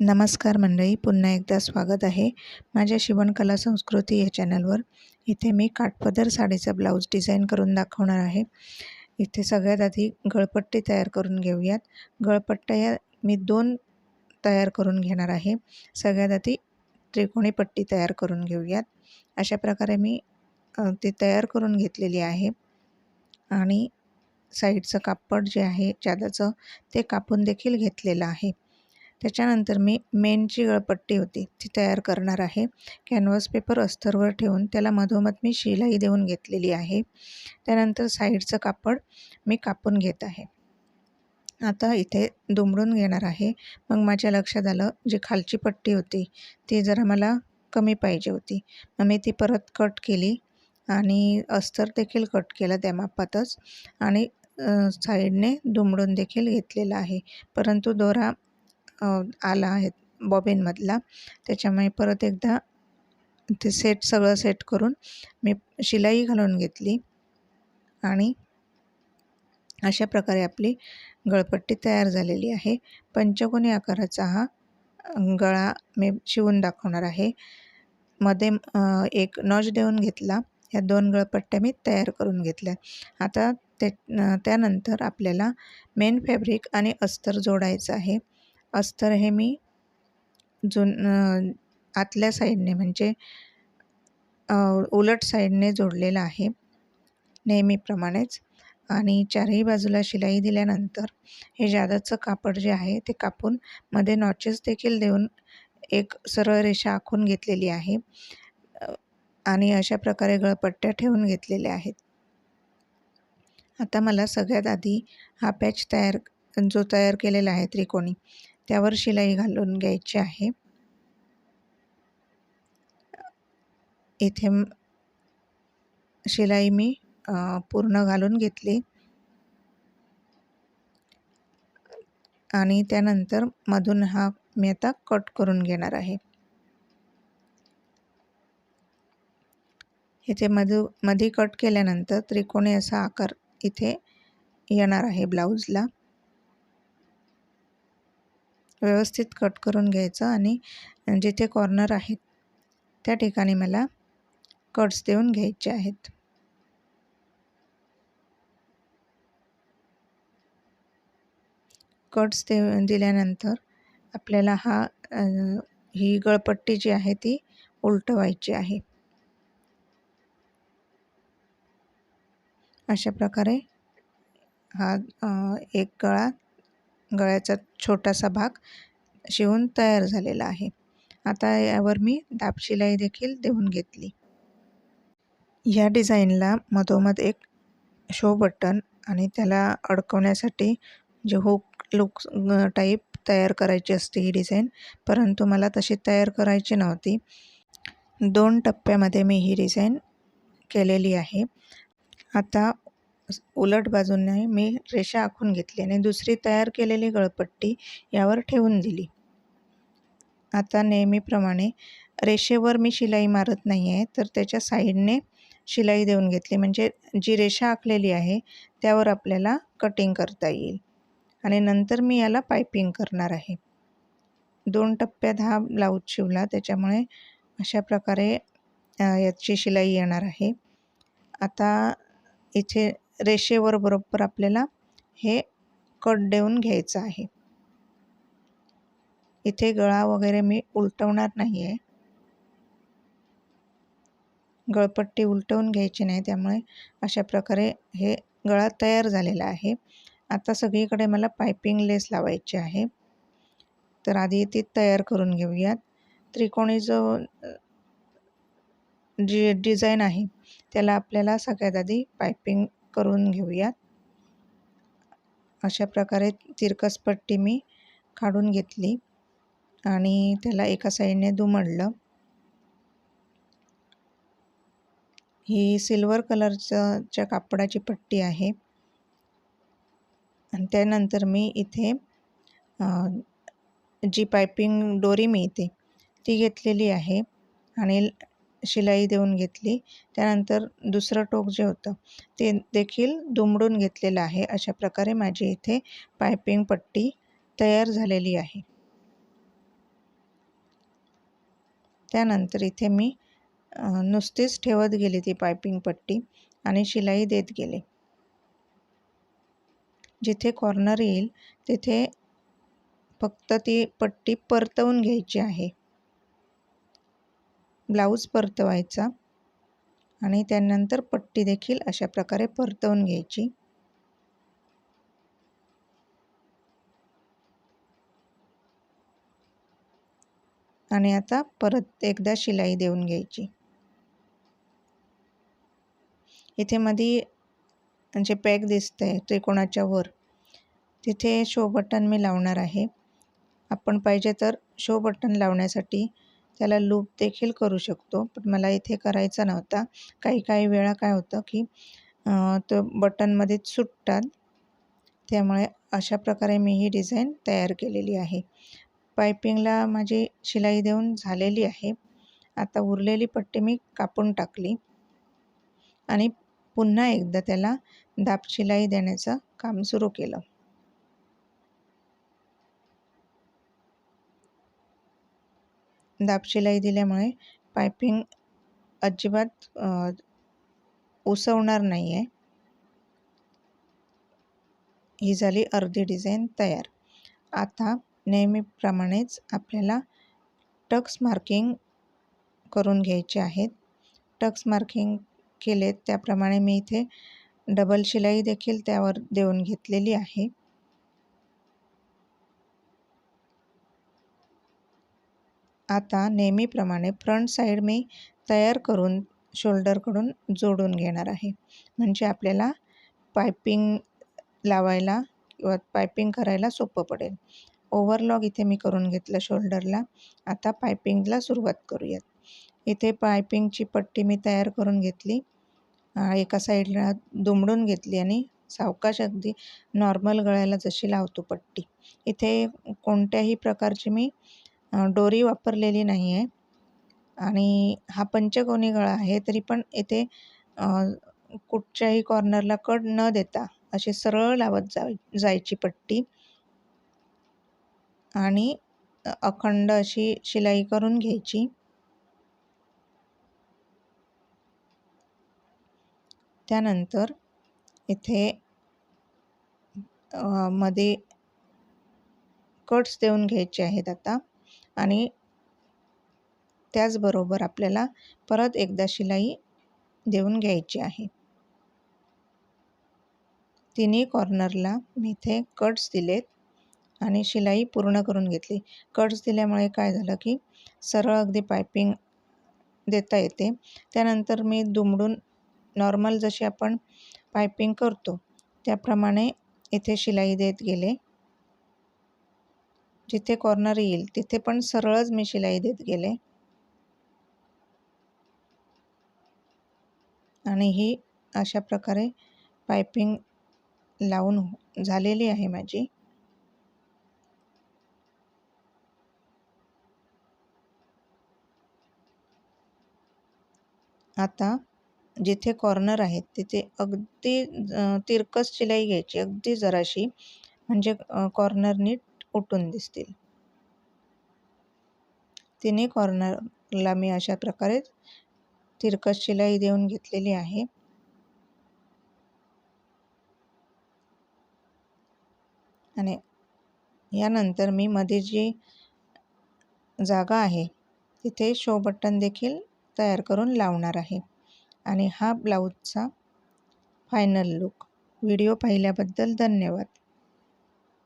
नमस्कार मंडळी पुन्हा एकदा स्वागत आहे माझ्या शिवणकला संस्कृती या चॅनलवर. इथे मी काठपदर साडीचा ब्लाऊज डिझाईन करून दाखवणार आहे. इथे सगळ्यात आधी गळपट्टी तयार करून घेऊयात. गळपट्ट्या या मी दोन तयार करून घेणार आहे. सगळ्यात आधी त्रिकोणी पट्टी तयार करून घेऊयात. अशा प्रकारे मी ती तयार करून घेतलेली आहे. आणि साईडचं कापड जे आहे चादरचं ते कापून देखील घेतलेलं आहे. त्याच्यानंतर मी मेनची गळपट्टी होती ती तयार करणार आहे. कॅनव्हास पेपर अस्तरवर ठेवून त्याला मधोमध मी शिलाई देऊन घेतलेली आहे. त्यानंतर साईडचं कापड मी कापून घेत आहे. आता इथे दुमडून घेणार आहे. मग माझ्या लक्षात आलं जी खालची पट्टी होती ती जरा मला कमी पाहिजे होती. मग मी ती परत कट केली आणि अस्तर देखील कट केलं त्या मापातच आणि साईडने दुमडून देखील घेतलेला आहे. परंतु दोरा आला आहे बॉबिनमधला. त्याच्यामुळे परत एकदा ते सेट सगळं सेट करून मी शिलाई घालून घेतली. आणि अशा प्रकारे आपली गळपट्टी तयार झालेली आहे. पंचकोनी आकाराचा हा गळा मी शिवून दाखवणार आहे. मध्ये एक नॉच देऊन घेतला. या दोन गळपट्ट्या मी तयार करून घेतल्या. आता ते त्यानंतर आपल्याला मेन फॅब्रिक आणि अस्तर जोडायचं आहे. अस्तर हे मी जुन आतल्या साईडने म्हणजे उलट साईडने जोडलेलं आहे नेहमीप्रमाणेच. आणि चारही बाजूला शिलाई दिल्यानंतर हे जादाचं कापड जे आहे ते कापून मध्ये नॉचेस देखील देऊन एक सरळ रेषा आखून घेतलेली आहे. आणि अशा प्रकारे गळपट्ट्या ठेवून घेतलेल्या आहेत. आता मला सगळ्यात आधी हा पॅच तयार जो तयार केलेला आहे त्रिकोणी त्यावर शिलाई घालून घ्यायची आहे. इथे शिलाई मी पूर्ण घालून घेतली. आणि त्यानंतर मधून हा मी आता कट करून घेणार आहे. इथे मधू मध्ये कट केल्यानंतर त्रिकोणी असा आकार इथे येणार आहे ब्लाऊजला. व्यवस्थित कट करून घ्यायचं आणि जिथे कॉर्नर आहेत त्या ठिकाणी मला कट्स देऊन घ्यायचे आहेत. कट्स दे दिल्यानंतर आपल्याला हा ही गळपट्टी जी आहे ती उलटवायची आहे. अशा प्रकारे हा एक गळा गळ्याचा छोटासा भाग शिवून तयार झालेला आहे. आता यावर मी दाब शिलाई देखील देऊन घेतली. या डिझाईनला मधोमध एक शो बटन आणि त्याला अडकवण्यासाठी जे हुक लुक टाईप तयार करायची असते ही डिझाईन परंतु मला तशी तयार करायची नव्हती. दोन टप्प्यामध्ये मी ही डिझाईन केलेली आहे. आता उलट बाजूने मी रेषा आखून घेतली आणि दुसरी तयार केलेली गळपट्टी यावर ठेवून दिली. आता नेहमीप्रमाणे रेषेवर मी शिलाई मारत नाही आहे तर त्याच्या साईडने शिलाई देऊन घेतली. म्हणजे जी रेषा आखलेली आहे त्यावर आपल्याला कटिंग करता येईल. आणि नंतर मी याला पायपिंग करणार आहे. दोन टप्प्यात हा ब्लाऊज शिवला त्याच्यामुळे अशा प्रकारे याची शिलाई येणार आहे. आता इथे रेषेवर बरोबर आपल्याला हे कट देऊन घ्यायचं आहे. इथे गळा वगैरे मी उलटवणार नाही आहे गळपट्टी उलटवून घ्यायची नाही त्यामुळे अशा प्रकारे हे गळा तयार झालेला आहे. आता सगळीकडे मला पायपिंग लेस लावायची आहे. तर आधी ती तयार करून घेऊयात. त्रिकोणी जो जी डिझाईन आहे त्याला आपल्याला सगळ्यात आधी पायपिंग करून घेऊयात. अशा प्रकारे तिरकस पट्टी मी काढून घेतली आणि त्याला एका साईडने दुमडलं. ही सिल्वर कलरच्या कापडाची पट्टी आहे. आणि त्यानंतर मी इथे जी पायपिंग दोरी मिळते ती घेतलेली आहे आणि शिलाई देऊन घेतली. त्यानंतर दुसरं टोक जे होतं ते देखील दुमडून घेतलेलं आहे. अशा प्रकारे माझी इथे पायपिंग पट्टी तयार झालेली आहे. त्यानंतर इथे मी नुसतीच ठेवत गेली ती पायपिंग पट्टी आणि शिलाई देत गेले. जिथे कॉर्नर येईल तिथे फक्त ती पट्टी परतवून घ्यायची आहे. ब्लाऊज परतवायचा आणि त्यानंतर पट्टी देखील अशा प्रकारे परतवून घ्यायची. आणि आता परत एकदा शिलाई देऊन घ्यायची. इथे मध्ये जे पॅक दिसत आहे त्रिकोणाच्या वर तिथे शो बटन मी लावणार आहे. आपण पाहिजे तर शो बटन लावण्यासाठी त्याला लूप देखील करू शकतो. पण मला इथे करायचा नव्हता. काही काही वेळा काय होतं की तो बटनमध्ये सुटतात. त्यामुळे अशा प्रकारे मी ही डिझाईन तयार केलेली आहे. पायपिंगला माझी शिलाई देऊन झालेली आहे. आता उरलेली पट्टी मी कापून टाकली. आणि पुन्हा एकदा त्याला दाब शिलाई देण्याचं काम सुरू केलं. दाब शिलाई दिल्यामुळे पायपिंग अजिबात उसवणार नाही आहे ही झाली अर्धी डिझाईन तयार. आता नेहमीप्रमाणेच आपल्याला टक्स मार्किंग करून घ्यायचे आहेत. टक्स मार्किंग केलेत त्याप्रमाणे मी इथे डबल शिलाई देखील त्यावर देऊन घेतलेली आहे. आता नेहमीप्रमाणे फ्रंट साईड मी तयार करून शोल्डरकडून जोडून घेणार आहे. म्हणजे आपल्याला पायपिंग लावायला किंवा पायपिंग करायला सोपं पडेल. ओव्हरलॉग इथे मी करून घेतलं शोल्डरला. आता पायपिंगला सुरुवात करूयात. इथे पायपिंगची पट्टी मी तयार करून घेतली. एका साईडला दुमडून घेतली आणि सावकाश अगदी नॉर्मल गळ्याला जशी लावतो पट्टी. इथे कोणत्याही प्रकारची मी डोरी वापरलेली नाही आहे आणि हा पंचकोनी गळा आहे तरी पण इथे कुठच्याही कॉर्नरला कट न देता अशी सरळ लावत जा जायची पट्टी. आणि अखंड अशी शिलाई करून घ्यायची. त्यानंतर इथे मध्ये कट्स देऊन घ्यायचे आहेत आता. आणि त्याचबरोबर आपल्याला परत एकदा शिलाई देऊन घ्यायची आहे. तिन्ही कॉर्नरला मी इथे कट्स दिलेत आणि शिलाई पूर्ण करून घेतली. कट्स दिल्यामुळे काय झालं की सरळ अगदी पायपिंग देता येते. त्यानंतर मी दुमडून नॉर्मल जशी आपण पायपिंग करतो त्याप्रमाणे इथे शिलाई देत गेले. जिथे कॉर्नर येईल तिथे पण सरळच मी शिलाई देत गेले. आणि ही अशा प्रकारे पायपिंग लावून झालेली आहे माझी. आता जिथे कॉर्नर आहेत तिथे अगदी तिरकस शिलाई घ्यायची अगदी जराशी. म्हणजे कॉर्नर नीट उठून दिसतील. तिन्ही कॉर्नरला मी अशा प्रकारे तिरकस शिलाई देऊन घेतलेली आहे. आणि यानंतर मी मध्ये जी जागा आहे तिथे शो बटन देखील तयार करून लावणार आहे. आणि हा ब्लाऊजचा फायनल लुक व्हिडिओ पाहिल्याबद्दल धन्यवाद.